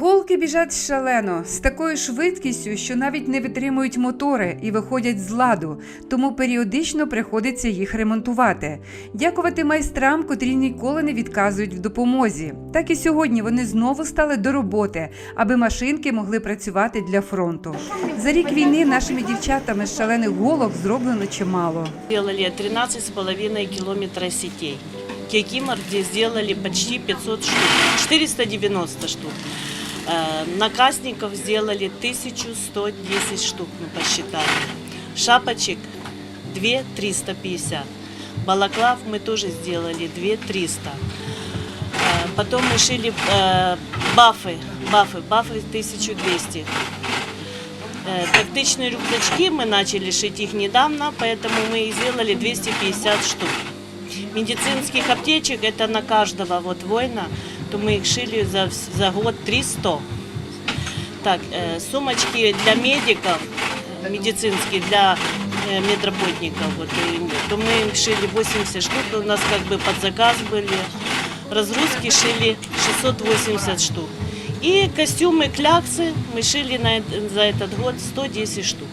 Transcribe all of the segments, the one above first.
Голки біжать шалено з такою швидкістю, що навіть не витримують мотори і виходять з ладу, тому періодично приходиться їх ремонтувати. Дякувати майстрам, котрі ніколи не відказують в допомозі. Так і сьогодні вони знову стали до роботи, аби машинки могли працювати для фронту. За рік війни нашими дівчатами з шалених голок зроблено чимало. Сделали 13,5 километра сетей. Кикимор сделали почти 500 штук, 490 штук. Э, Накасников сделали 1110 штук, мы посчитали. Шапочек 2350. Балаклав мы тоже сделали 2300. Э, Потом мы шили э, бафы, бафы, бафы 1200. Э, Тактичные рюкзачки мы начали шить их недавно, поэтому мы их сделали 250 штук. Медицинских аптечек это на каждого вот воина, то мы их шили за, вс- за год 300. Так, э, сумочки для медиков, э, медицинские для э, медработников, вот, э, то мы их шили 80 штук, у нас как бы под заказ были. Разгрузки шили 680 штук. И костюмы кляксы мы шили на, э- за этот год 110 штук.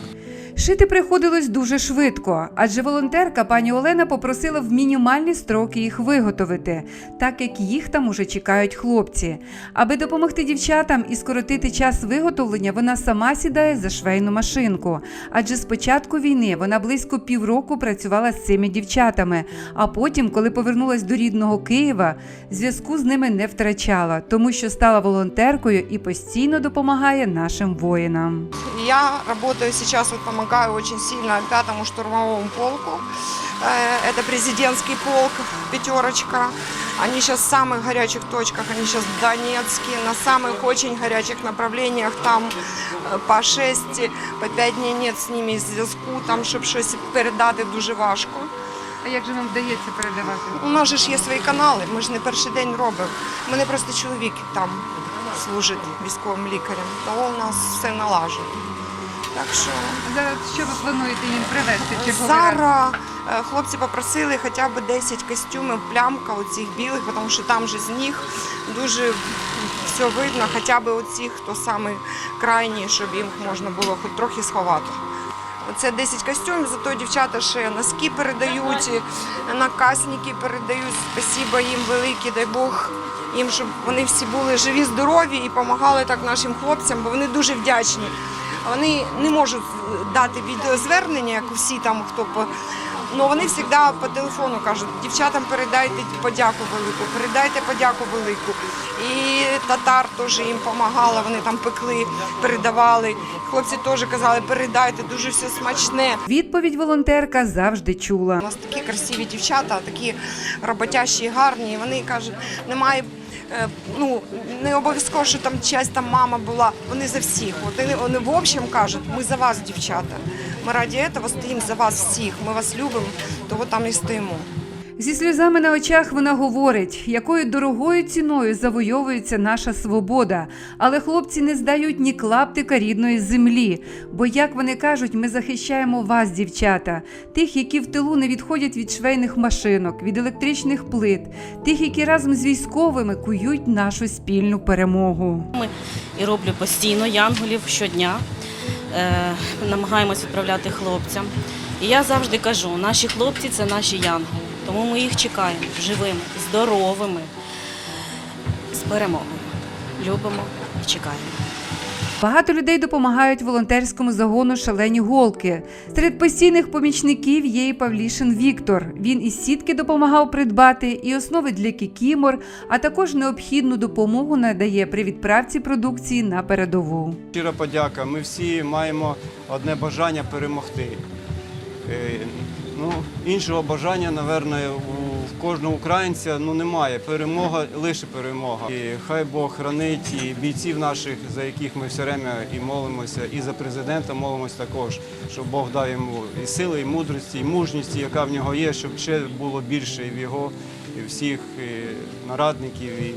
Шити приходилось дуже швидко, адже волонтерка пані Олена попросила в мінімальні строки їх виготовити, так як їх там уже чекають хлопці. Аби допомогти дівчатам і скоротити час виготовлення, вона сама сідає за швейну машинку. Адже з початку війни вона близько півроку працювала з цими дівчатами, а потім, коли повернулась до рідного Києва, зв'язку з ними не втрачала, тому що стала волонтеркою і постійно допомагає нашим воїнам. Я работаю сейчас, вот помогаю очень сильно пятому штурмовому полку. Э, Это президентский полк, пятерочка. Они сейчас в самых горячих точках, они сейчас в Донецке, на самых очень горячих направлениях, там э, по 6, по 5 дней нет з ними зв'язку, там, щоб щось передати дуже важко. А як же вам вдається передавати? У нас же ж є свої канали, ми ж не перший день робимо. У мене просто чоловік там служить військовим лікарем, то у нас все налажено. Так що Зараз що ви плануєте їм привезти? зараз е, хлопці попросили хоча б 10 костюмів, плямка оцих білих, тому що там же з них дуже все видно, хоча б оцих, хто саме крайній, щоб їм можна було хоч трохи сховати. Оце 10 костюмів, зато дівчата ще носки передають, накасники передають. Спасибо їм велике, дай Бог їм, щоб вони всі були живі, здорові і допомагали так нашим хлопцям, бо вони дуже вдячні. Вони не можуть дати відеозвернення, як всі там, хто по. Ну вони завжди по телефону кажуть, дівчатам передайте подяку велику, передайте подяку велику. І татар теж їм допомагала, вони там пекли, передавали. Хлопці теж казали, передайте, дуже все смачне. Відповідь волонтерка завжди чула. У нас такі красиві дівчата, такі роботящі, гарні. І Вони кажуть, немає. Е, Ну, не обов'язково, що там чиясь там мама була. Вони за всіх. От вони, в общем кажуть, ми за вас, дівчата. Ми раді цього стоїмо за вас всіх. Ми вас любимо, того там і стоїмо. Зі сльозами на очах вона говорить, якою дорогою ціною завойовується наша свобода. Але хлопці не здають ні клаптика рідної землі. Бо, як вони кажуть, ми захищаємо вас, дівчата, тих, які в тилу не відходять від швейних машинок, від електричних плит, тих, які разом з військовими кують нашу спільну перемогу. Ми І роблю постійно янголів щодня. Е, намагаємось відправляти хлопцям. І я завжди кажу, наші хлопці це наші янголи. Тому ми їх чекаємо живими, здоровими, з перемогою. Любимо і чекаємо. Багато людей допомагають волонтерському загону шалені голки. Серед постійних помічників є і Павлішин Віктор. Він із сітки допомагав придбати і основи для кікімор, а також необхідну допомогу надає при відправці продукції на передову. Щира подяка. Ми всі маємо одне бажання перемогти. Ну, іншого бажання, напевно, у кожного українця ну, немає. Перемога лише перемога. І хай Бог хранить і бійців наших, за яких ми все время і молимося, і за президента молимося також, щоб Бог дав йому і сили, і мудрості, і мужності, яка в нього є, щоб ще було більше і в його, і всіх і нарадників, і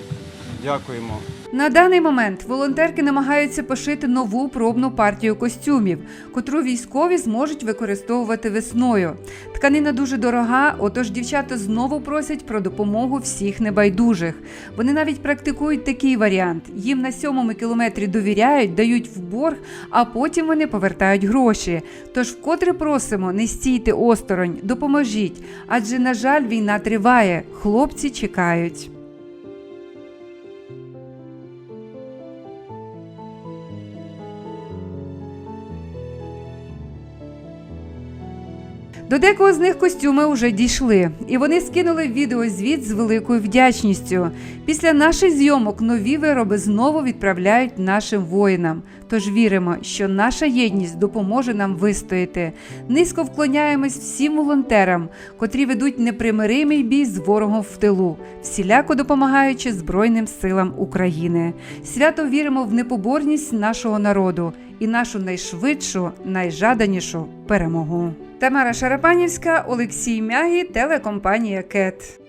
Дякуємо. На даний момент волонтерки намагаються пошити нову пробну партію костюмів, котру військові зможуть використовувати весною. Тканина дуже дорога, отож дівчата знову просять про допомогу всіх небайдужих. Вони навіть практикують такий варіант: їм на сьомому кілометрі довіряють, дають в борг, а потім вони повертають гроші. Тож вкотре просимо, не стійте осторонь, допоможіть, адже, на жаль, війна триває, хлопці чекають. До декого з них костюми вже дійшли, і вони скинули відеозвіт з великою вдячністю. Після наших зйомок нові вироби знову відправляють нашим воїнам. Тож віримо, що наша єдність допоможе нам вистояти. Низько вклоняємось всім волонтерам, котрі ведуть непримиримий бій з ворогом в тилу, всіляко допомагаючи Збройним силам України. Свято віримо в непоборність нашого народу і нашу найшвидшу, найжаданішу перемогу. Тамара Шарапанівська, Олексій Мягі, телекомпанія КЕТ.